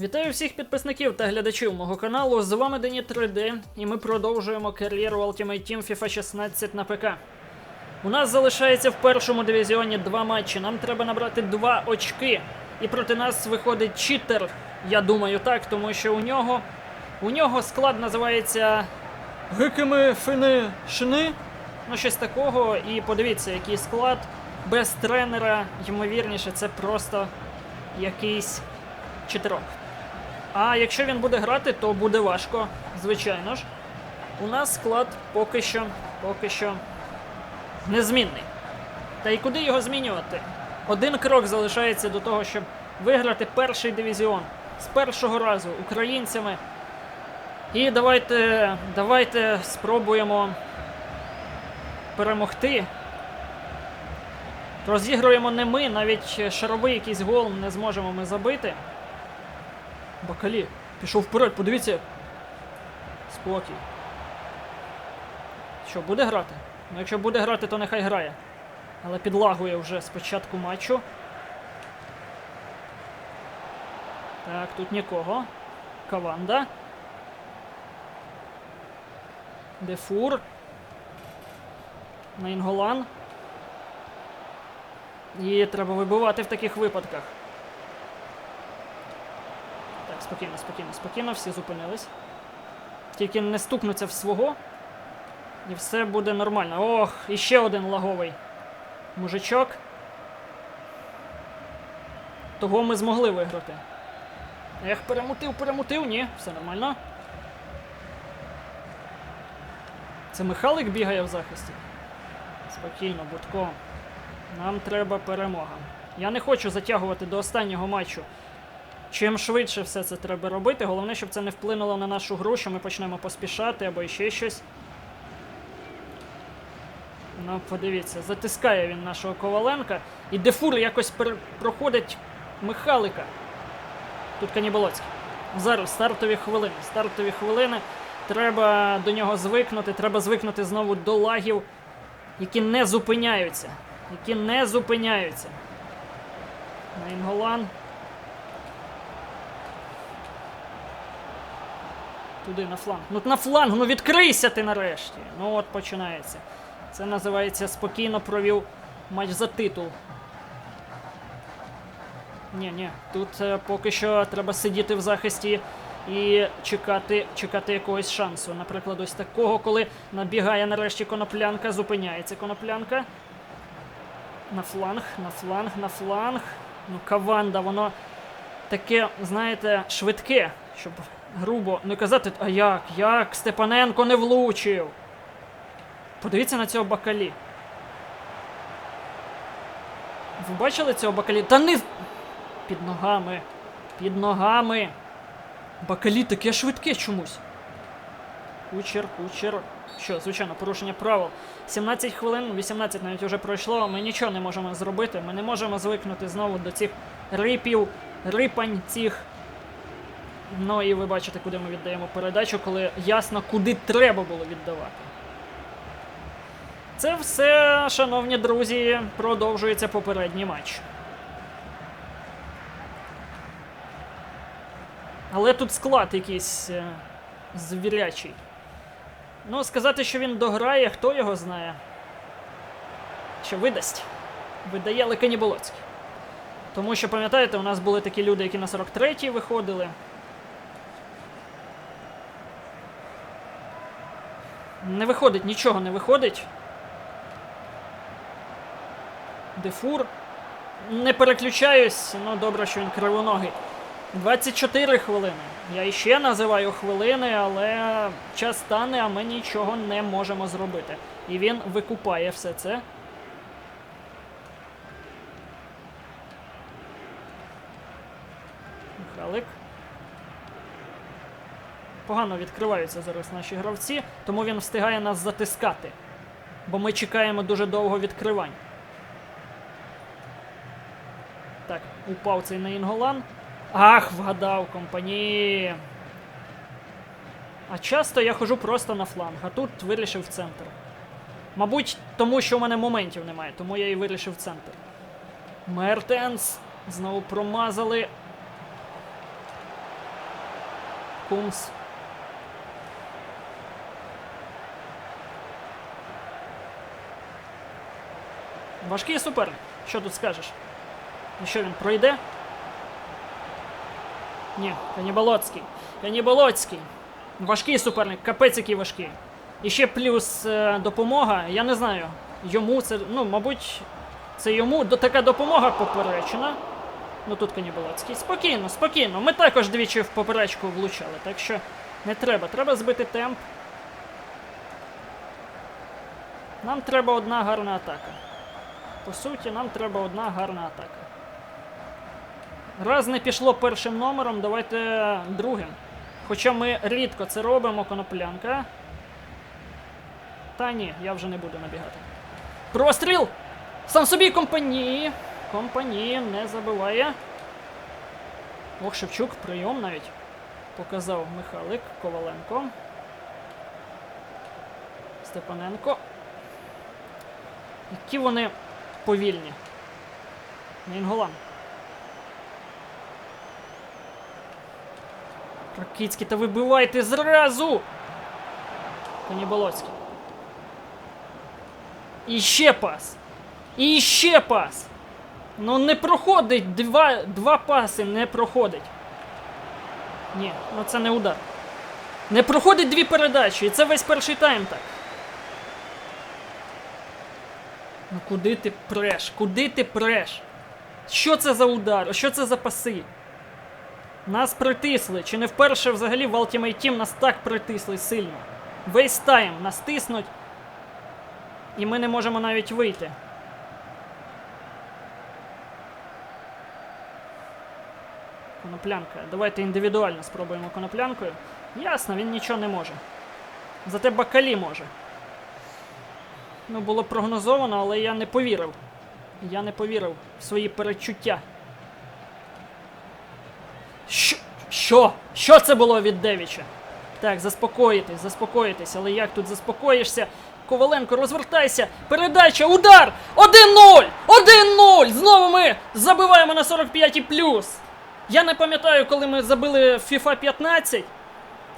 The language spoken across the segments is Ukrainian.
Вітаю всіх підписників та глядачів мого каналу. З вами Дені 3D, і ми продовжуємо кар'єру Ultimate Team FIFA 16 на ПК. У нас залишається в першому дивізіоні два матчі. Нам треба набрати два очки. І проти нас виходить читер. Я думаю, так, тому що у нього у нього склад називається Гикими Фини Шини. Ну, щось такого. І подивіться, який склад без тренера, ймовірніше, це просто якийсь читерок. А якщо він буде грати, то буде важко, звичайно ж. У нас склад поки що, поки що незмінний. Та й куди його змінювати? Один крок залишається до того, щоб виграти перший дивізіон з першого разу українцями. І давайте, давайте спробуємо перемогти. Розігруємо не ми, навіть шаровий якийсь гол не зможемо ми забити. Бакалі, пішов вперед, подивіться. Спокій. Що, буде грати? Ну, якщо буде грати, то нехай грає. Але підлагує вже з початку матчу. Так, тут нікого. Каванда. Дефур. Найнголан. І треба вибивати в таких випадках. Спокійно, спокійно, спокійно, всі зупинились. Тільки не стукнуться в свого. І все буде нормально. Ох, і ще один лаговий мужичок. Того ми змогли виграти. Ех, перемутив, перемутив, ні, все нормально. Це Михалик бігає в захисті. Спокійно, Будко. Нам треба перемога. Я не хочу затягувати до останнього матчу. Чим швидше все це треба робити, головне, щоб це не вплинуло на нашу гру, що ми почнемо поспішати або ще щось. Ну, подивіться, затискає він нашого Коваленка. І Дефур якось проходить Михалика. Тут Каніболоцький. Зараз стартові хвилини. Стартові хвилини. Треба до нього звикнути. Треба звикнути знову до лагів, які не зупиняються. Які не зупиняються. Найнголан. Туди на фланг. Ну на фланг, ну відкрийся ти нарешті. Ну от починається. Це називається спокійно провів матч за титул. Ні, ні, тут е, поки що треба сидіти в захисті і чекати, чекати якогось шансу. Наприклад, ось такого, коли набігає нарешті коноплянка, зупиняється коноплянка. На фланг, на фланг, на фланг. Ну, каванда, воно таке, знаєте, швидке, щоб грубо не казати, а як, як Степаненко не влучив. Подивіться на цього бакалі. Ви бачили цього бакалі? Та не. Під ногами. Під ногами. Бакалі таке швидке чомусь. Кучер, кучер. Що, звичайно, порушення правил. 17 хвилин, 18 навіть вже пройшло. Ми нічого не можемо зробити. Ми не можемо звикнути знову до цих рипів, рипань цих. Ну і ви бачите, куди ми віддаємо передачу, коли ясно, куди треба було віддавати. Це все, шановні друзі, продовжується попередній матч. Але тут склад якийсь е, звірячий. Ну, сказати, що він дограє, хто його знає. Що видасть? Видає Лекані Болоцький. Тому що, пам'ятаєте, у нас були такі люди, які на 43-й виходили. Не виходить, нічого не виходить. Дефур. Не переключаюсь, ну добре, що він кривоногий. 24 хвилини. Я іще називаю хвилини, але час стане, а ми нічого не можемо зробити. І він викупає все це. Михалик. Погано відкриваються зараз наші гравці, тому він встигає нас затискати. Бо ми чекаємо дуже довго відкривань. Так, упав цей Наінголан. Ах, вгадав компанії. А часто я хожу просто на фланг, а тут вирішив в центр. Мабуть, тому що у мене моментів немає, тому я і вирішив в центр. Мертенс. Знову промазали. Кумс. Важкий суперник. Що тут скажеш? І що він пройде? Ні, Каніболоцький. Каніболоцький. Важкий суперник, капець який важкий. І ще плюс е, допомога. Я не знаю. Йому це. Ну, мабуть, це йому така допомога поперечена. Ну тут Каніболоцький. Спокійно, спокійно. Ми також двічі в поперечку влучали, так що не треба. Треба збити темп. Нам треба одна гарна атака. По суті, нам треба одна гарна атака. Раз не пішло першим номером, давайте другим. Хоча ми рідко це робимо, коноплянка. Та ні, я вже не буду набігати. Простріл! Сам собі компанії. Компанії не забиває. Ох, Шевчук, прийом навіть. Показав Михайлик Коваленко. Степаненко. Які вони повільні. Мінголан. Ракицький, та вибивайте зразу! Каніболоцький. І ще пас. І ще пас. Ну не проходить. Два, два паси не проходить. Ні, ну це не удар. Не проходить дві передачі, і це весь перший тайм так. Ну куди ти преш? Куди ти преш? Що це за удар? Що це за паси? Нас притисли. Чи не вперше взагалі в Ultimate Team нас так притисли сильно? Весь тайм нас тиснуть. І ми не можемо навіть вийти. Коноплянка. Давайте індивідуально спробуємо коноплянкою. Ясно, він нічого не може. Зате Бакалі може. Ну, було прогнозовано, але я не повірив. Я не повірив в свої перечуття. Що? Що? Що це було від Девіча? Так, заспокоїтесь, заспокоїтесь, але як тут заспокоїшся? Коваленко, розвертайся! Передача! Удар! 1-0! 1-0! Знову ми забиваємо на 45 плюс! Я не пам'ятаю, коли ми забили FIFA 15.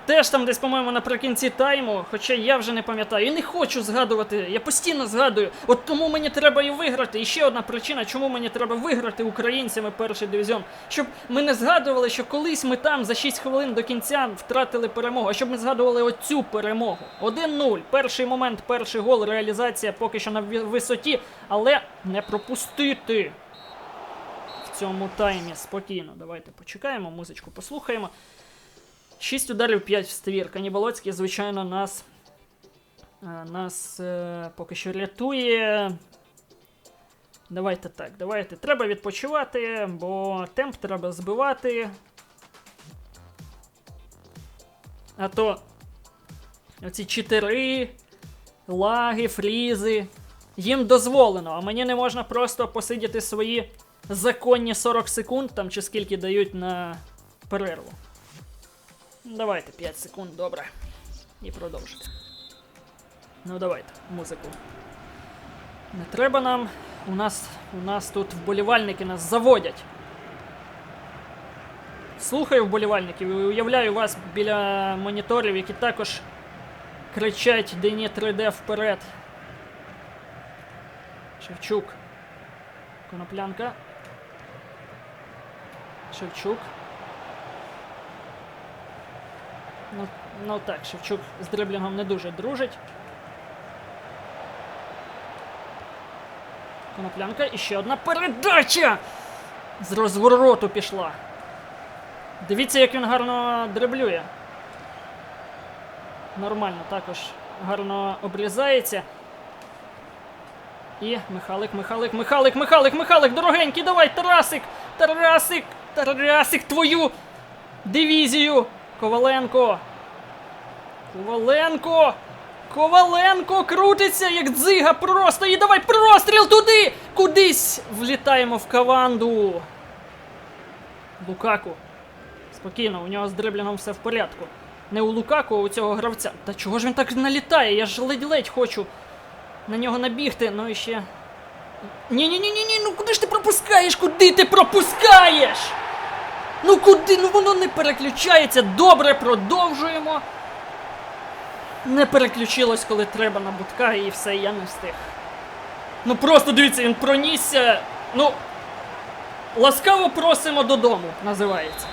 Теж там десь, по-моєму, наприкінці тайму, хоча я вже не пам'ятаю. І не хочу згадувати, я постійно згадую. От тому мені треба і виграти. І ще одна причина, чому мені треба виграти українцями перший дивізіон. Щоб ми не згадували, що колись ми там за 6 хвилин до кінця втратили перемогу, а щоб ми згадували оцю перемогу. 1-0. Перший момент, перший гол, реалізація поки що на висоті, але не пропустити. В цьому таймі спокійно. Давайте почекаємо, музичку послухаємо. 6 ударів, 5 в ствір. Каніболоцький, звичайно, нас. Нас е, поки що рятує. Давайте так, давайте. Треба відпочивати, бо темп треба збивати. А то оці читери, лаги, фрізи. Їм дозволено, а мені не можна просто посидіти свої законні 40 секунд, там чи скільки дають на перерву. Давайте 5 секунд, добре. І продовжити. Ну давайте, музику. Не треба нам. У нас, у нас тут вболівальники нас заводять. Слухаю вболівальників і уявляю вас біля моніторів, які також кричать Дені 3D вперед. Шевчук. Коноплянка. Шевчук. Ну, ну так, Шевчук з дриблінгом не дуже дружить. Коноплянка і ще одна передача! З розвороту пішла. Дивіться, як він гарно дриблює. Нормально також гарно обрізається. І Михалик, Михалик, Михалик, Михалик, Михалик, дорогенький, давай, Тарасик! Тарасик! Тарасик, твою дивізію! Коваленко! Коваленко! Коваленко крутиться, як дзига просто! І давай простріл туди! Кудись влітаємо в каванду! Лукаку. Спокійно, у нього з дриблінгом все в порядку. Не у Лукаку, а у цього гравця. Та чого ж він так налітає? Я ж ледь-ледь хочу на нього набігти, ну і ще. Ні-ні-ні, ні, ну куди ж ти пропускаєш? Куди ти пропускаєш? Ну куди? Ну воно не переключається. Добре, продовжуємо. Не переключилось, коли треба на будка, і все, я не встиг. Ну просто дивіться, він пронісся. Ну. Ласкаво просимо додому, називається.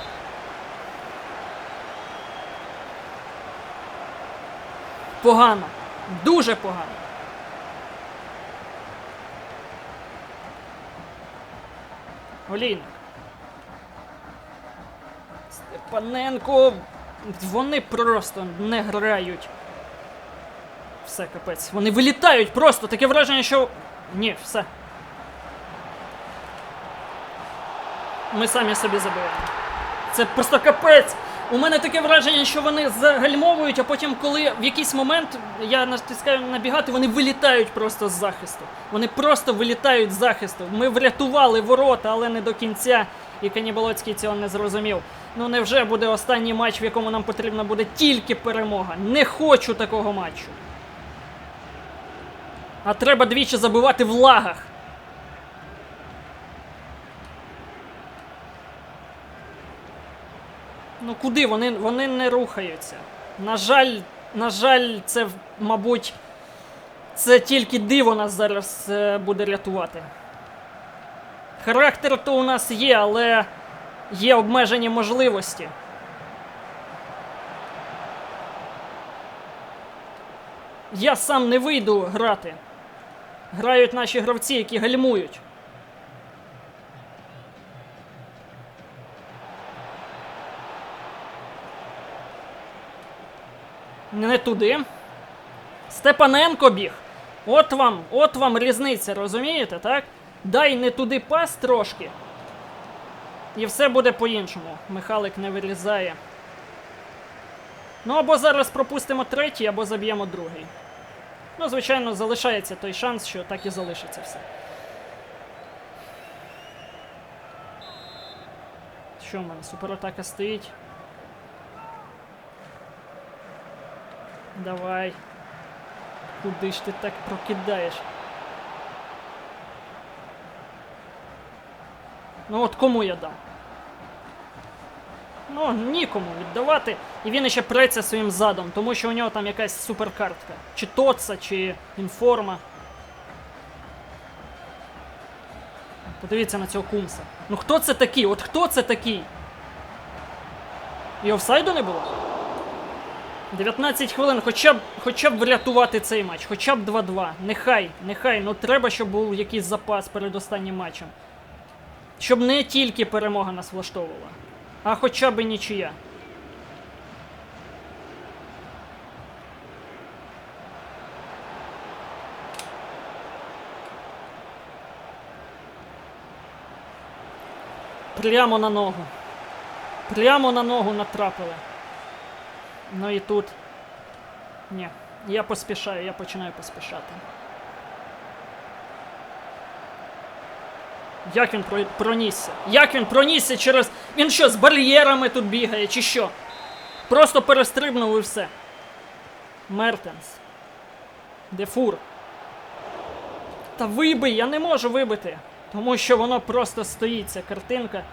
Погано. Дуже погано. Олійник. Степаненко. Вони просто не грають. Все, капець. Вони вилітають просто. Таке враження, що. Ні, все. Ми самі собі забиваємо. Це просто капець. У мене таке враження, що вони загальмовують, а потім, коли в якийсь момент я натискаю набігати, вони вилітають просто з захисту. Вони просто вилітають з захисту. Ми врятували ворота, але не до кінця. І Каніболоцький цього не зрозумів. Ну невже буде останній матч, в якому нам потрібна буде тільки перемога? Не хочу такого матчу. А треба двічі забивати в лагах. Ну куди? Вони, вони не рухаються. На жаль, на жаль, це, мабуть, це тільки диво нас зараз е, буде рятувати. Характер то у нас є, але є обмежені можливості. Я сам не вийду грати. Грають наші гравці, які гальмують. Не туди. Степаненко біг. От вам, от вам різниця, розумієте, так? Дай не туди пас трошки. І все буде по-іншому. Михалик не вирізає. Ну або зараз пропустимо третій, або заб'ємо другий. Ну, звичайно, залишається той шанс, що так і залишиться все. Що в мене? Суператака стоїть. Давай. Куди ж ти так прокидаєш? Ну от кому я дам? Ну, нікому віддавати. І він ще преться своїм задом, тому що у нього там якась суперкартка. Чи Тоца, чи інформа. Подивіться на цього кумса. Ну хто це такий? От хто це такий? І офсайду не було? 19 хвилин, хоча б хоча б врятувати цей матч, хоча б 2-2. Нехай, нехай, ну треба, щоб був якийсь запас перед останнім матчем. Щоб не тільки перемога нас влаштовувала, а хоча б нічия. Прямо на ногу. Прямо на ногу натрапили. Ну і тут. Ні, я поспішаю, я починаю поспішати. Як він пронісся? Як він пронісся через. Він що, з бар'єрами тут бігає, чи що? Просто перестрибнув і все. Мертенс. Дефур. Та вибий, я не можу вибити. Тому що воно просто стоїть, ця картинка.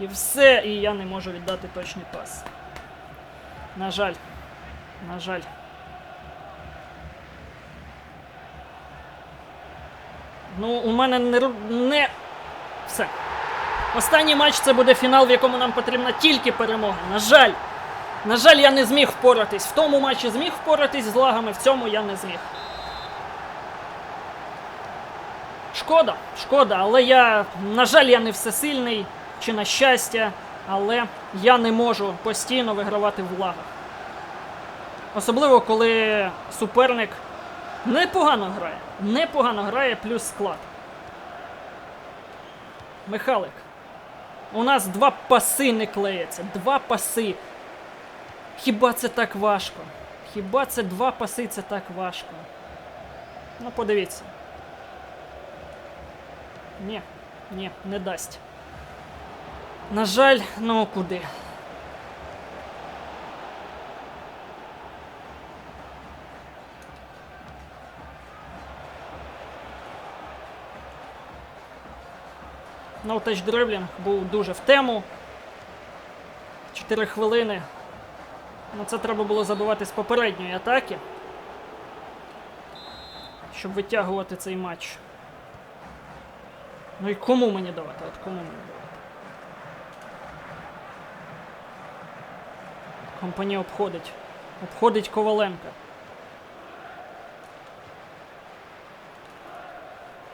І все, і я не можу віддати точний пас. На жаль. На жаль. Ну, у мене не, не. Все. Останній матч це буде фінал, в якому нам потрібна тільки перемога. На жаль. На жаль, я не зміг впоратись. В тому матчі зміг впоратись з лагами, в цьому я не зміг. Шкода, шкода, але я, на жаль, я не всесильний, чи на щастя, але я не можу постійно вигравати в лагах. Особливо, коли суперник непогано грає. Непогано грає плюс склад. Михалик. У нас два паси не клеяться. Два паси. Хіба це так важко? Хіба це два паси це так важко? Ну, подивіться. Ні, ні, не дасть. На жаль, ну куди? Touch Dribbling був дуже в тему. 4 хвилини. Ну це треба було забивати з попередньої атаки. Щоб витягувати цей матч. Ну і кому мені давати? От кому мені давати? Компанія обходить. Обходить Коваленка.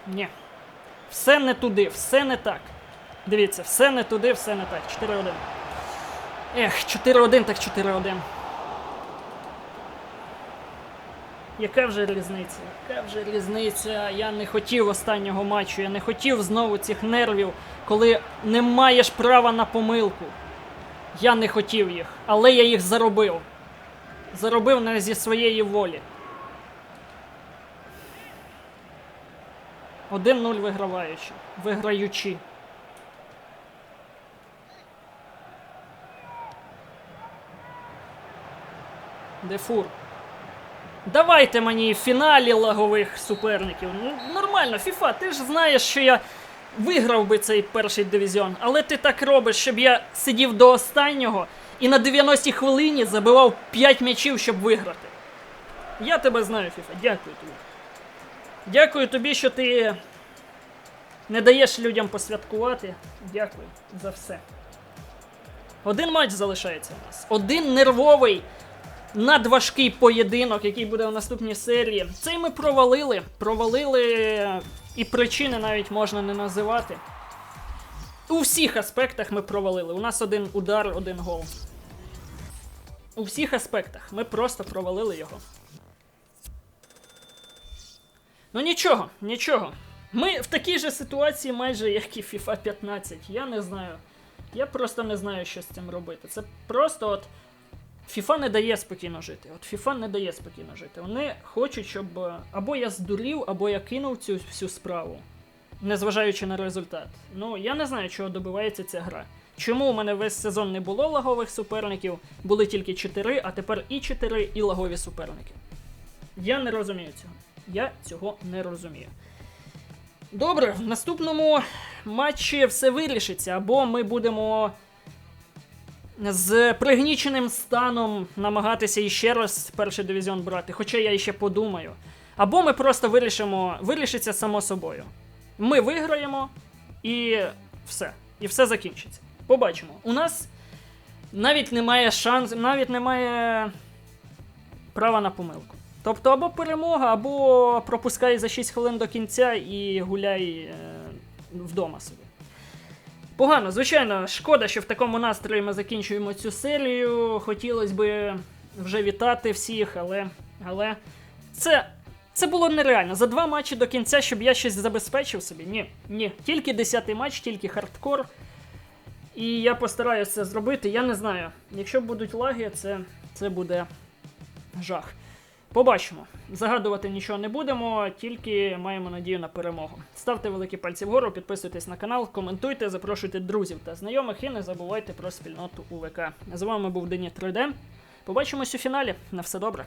Ні. Все не туди, все не так. Дивіться, все не туди, все не так. 4-1. Ех, 4-1, так 4-1. Яка вже різниця? Яка вже різниця? Я не хотів останнього матчу, я не хотів знову цих нервів, коли не маєш права на помилку. Я не хотів їх, але я їх заробив. Заробив не зі своєї волі. 1-0 виграваючи. Виграючи. Дефур. Давайте мені в фіналі лагових суперників. Ну, нормально, Фіфа, ти ж знаєш, що я виграв би цей перший дивізіон, але ти так робиш, щоб я сидів до останнього і на 90-й хвилині забивав 5 м'ячів, щоб виграти. Я тебе знаю, Фіфа, дякую тобі. Дякую тобі, що ти не даєш людям посвяткувати. Дякую за все. Один матч залишається у нас. Один нервовий, надважкий поєдинок, який буде в наступній серії. Цей ми провалили. Провалили, і причини навіть можна не називати. У всіх аспектах ми провалили. У нас один удар, один гол. У всіх аспектах ми просто провалили його. Ну нічого, нічого. Ми в такій же ситуації, майже як і FIFA 15. Я не знаю. Я просто не знаю, що з цим робити. Це просто от. FIFA не дає спокійно жити. От FIFA не дає спокійно жити. Вони хочуть, щоб е, або я здурів, або я кинув цю всю справу, незважаючи на результат. Ну, я не знаю, чого добивається ця гра. Чому у мене весь сезон не було лагових суперників, були тільки 4, а тепер і 4, і лагові суперники. Я не розумію цього. Я цього не розумію. Добре, в наступному матчі все вирішиться, або ми будемо з пригніченим станом намагатися іще раз перший дивізіон брати, хоча я іще подумаю. Або ми просто вирішимо, вирішиться само собою. Ми виграємо і все. І все закінчиться. Побачимо. У нас навіть немає шансу, навіть немає права на помилку. Тобто або перемога, або пропускай за 6 хвилин до кінця і гуляй е, вдома собі. Погано, звичайно, шкода, що в такому настрої ми закінчуємо цю серію. Хотілося б вже вітати всіх, але. але це. Це було нереально. За два матчі до кінця, щоб я щось забезпечив собі. Ні, ні. Тільки 10-й матч, тільки хардкор. І я постараюся це зробити. Я не знаю. Якщо будуть лаги, це, це буде жах. Побачимо. Загадувати нічого не будемо, тільки маємо надію на перемогу. Ставте великі пальці вгору, підписуйтесь на канал, коментуйте, запрошуйте друзів та знайомих і не забувайте про спільноту УВК. З вами був Дені 3D. Побачимось у фіналі. На все добре.